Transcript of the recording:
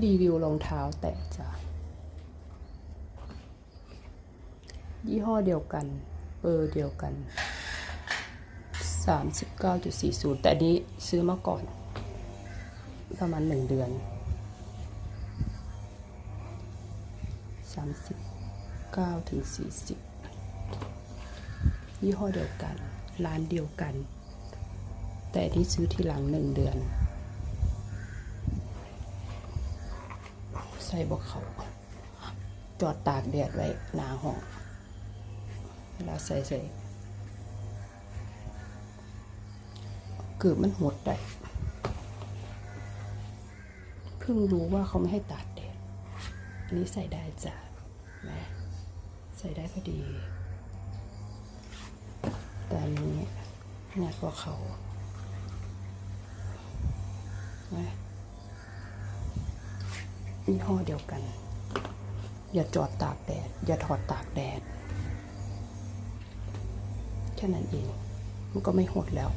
รีวิวรองเท้าแตะจ้ะยี่ห้อเดียวกันเบอร์เดียวกัน 39.40 แต่อันนี้ซื้อมาก่อน ประมาณหนึ่งเดือน 39ถึง40 ยี่ห้อเดียวกัน ร้านเดียวกัน แต่อันนี้ซื้อทีหลังหนึ่งเดือน ส่บกเขาจอดตากแดดไว้หนาห้องเวลาใส่ใส่เกือบมันหดได้เพิ่งรู้ว่าเขาไม่ให้ตากแดดอันนี้ใส่ได้จ้ะแหม่ใส่ได้พอดีแต่นี้หนักกว่าเขาแหม่ ยี่ห้อเดียวกัน อย่าจอดตากแดด อย่าถอดตากแดด แค่นั้นเอง มันก็ไม่หดแล้ว